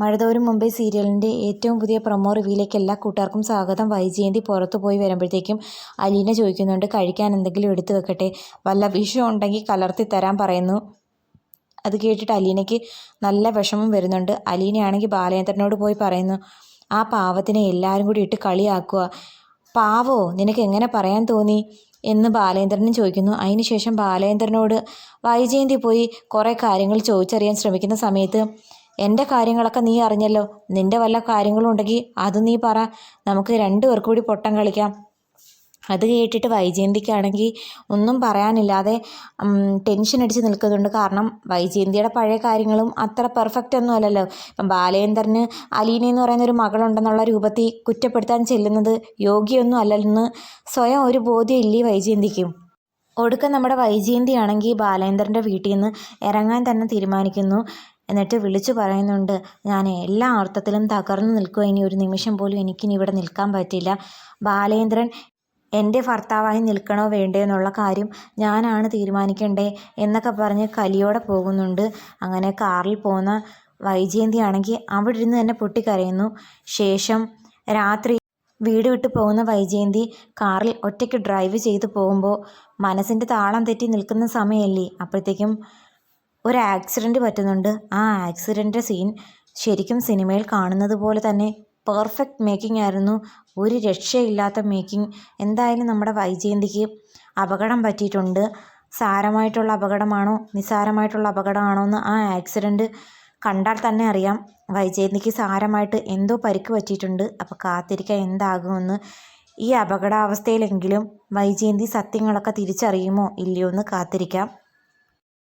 മഴതോരും മുംബൈ സീരിയലിന്റെ ഏറ്റവും പുതിയ പ്രൊമോ റിവ്യൂയിലേക്ക് എല്ലാ കൂട്ടുകാർക്കും സ്വാഗതം. വൈജയന്തി പുറത്തു പോയി വരുമ്പോഴത്തേക്കും അലീന ചോദിക്കുന്നുണ്ട് കഴിക്കാൻ എന്തെങ്കിലും എടുത്തു വെക്കട്ടെ? വല്ല വിഷം ഉണ്ടെങ്കിൽ കലർത്തി തരാൻ പറയുന്നു. അത് കേട്ടിട്ട് അലീനയ്ക്ക് നല്ല വിഷമം വരുന്നുണ്ട്. അലീനയാണെങ്കിൽ ബാലേന്ദ്രനോട് പോയി പറയുന്നു ആ പാവത്തിനെ എല്ലാവരും കൂടി ഇട്ട് കളിയാക്കുക. പാവോ നിനക്ക് എങ്ങനെ പറയാൻ തോന്നി? എന്ന് ബാലേന്ദ്രനും ചോദിക്കുന്നു. അതിനുശേഷം ബാലേന്ദ്രനോട് വൈജയന്തി പോയി കുറേ കാര്യങ്ങൾ ചോദിച്ചറിയാൻ ശ്രമിക്കുന്ന സമയത്ത് എന്റെ കാര്യങ്ങളൊക്കെ നീ അറിഞ്ഞല്ലോ. നിന്റെ വല്ല കാര്യങ്ങളും ഉണ്ടെങ്കിൽ അത് നീ പറ. നമുക്ക് രണ്ടു പേർക്കും കൂടി പൊട്ടം കളിക്കാം. അത് കേട്ടിട്ട് വൈജയന്തിക്കാണെങ്കിൽ ഒന്നും പറയാനില്ലാതെ ടെൻഷൻ അടിച്ച് നിൽക്കുന്നുണ്ട്. കാരണം വൈജയന്തിയുടെ പഴയ കാര്യങ്ങളും അത്ര പെർഫെക്റ്റ് ഒന്നും അല്ലല്ലോ. ഇപ്പം ബാലേന്ദ്രന് അലീന എന്ന് പറയുന്ന ഒരു മകളുണ്ടെന്നുള്ള രൂപത്തിൽ കുറ്റപ്പെടുത്താൻ ചെല്ലുന്നത് യോഗ്യമൊന്നും അല്ലെന്ന് സ്വയം ഒരു ബോധ്യം ഇല്ലേ വൈജയന്തിക്കും? ഒടുക്കം നമ്മുടെ വൈജയന്തി ആണെങ്കിൽ ബാലേന്ദ്രന്റെ വീട്ടിൽ നിന്ന് ഇറങ്ങാൻ തന്നെ തീരുമാനിക്കുന്നു. എന്നിട്ട് വിളിച്ചു പറയുന്നുണ്ട് ഞാൻ എല്ലാ അർത്ഥത്തിലും തകർന്നു നിൽക്കുക ഇനി ഒരു നിമിഷം പോലും എനിക്കിനി ഇവിടെ നിൽക്കാൻ പറ്റില്ല. ബാലേന്ദ്രൻ എന്റെ ഭർത്താവായി നിൽക്കണോ വേണ്ടേ എന്നുള്ള കാര്യം ഞാനാണ് തീരുമാനിക്കണ്ടേ എന്നൊക്കെ പറഞ്ഞ് കലിയോടെ പോകുന്നുണ്ട്. അങ്ങനെ കാറിൽ പോകുന്ന വൈജയന്തി ആണെങ്കിൽ അവിടെ ഇരുന്ന് തന്നെ പൊട്ടിക്കരയുന്നു. ശേഷം രാത്രി വീട് വിട്ടു പോകുന്ന വൈജയന്തി കാറിൽ ഒറ്റയ്ക്ക് ഡ്രൈവ് ചെയ്തു പോകുമ്പോൾ മനസ്സിന്റെ താളം തെറ്റി നിൽക്കുന്ന സമയമല്ലേ. അപ്പോഴത്തേക്കും ഒരു ആക്സിഡന്റ് പറ്റുന്നുണ്ട്. ആ ആക്സിഡന്റ് സീൻ ശരിക്കും സിനിമയിൽ കാണുന്നത് പോലെ തന്നെ പെർഫെക്റ്റ് മേക്കിംഗ് ആയിരുന്നു. ഒരു രക്ഷയില്ലാത്ത മേക്കിംഗ് എന്തായാലും നമ്മുടെ വൈജയന്തിക്ക് അപകടം പറ്റിയിട്ടുണ്ട്. സാരമായിട്ടുള്ള അപകടമാണോ? നിസ്സാരമായിട്ടുള്ള അപകടമാണോ എന്ന് ആ ആക്സിഡന്റ് കണ്ടാൽ തന്നെ അറിയാം. വൈജയന്തിക്ക് സാരമായിട്ട് എന്തോ പരിക്ക് പറ്റിയിട്ടുണ്ട്. അപ്പോൾ കാത്തിരിക്കാൻ എന്താകുമെന്ന് ഈ അപകടാവസ്ഥയിലെങ്കിലും വൈജയന്തി സത്യങ്ങളൊക്കെ തിരിച്ചറിയുമോ ഇല്ലയോ എന്ന് കാത്തിരിക്കാം.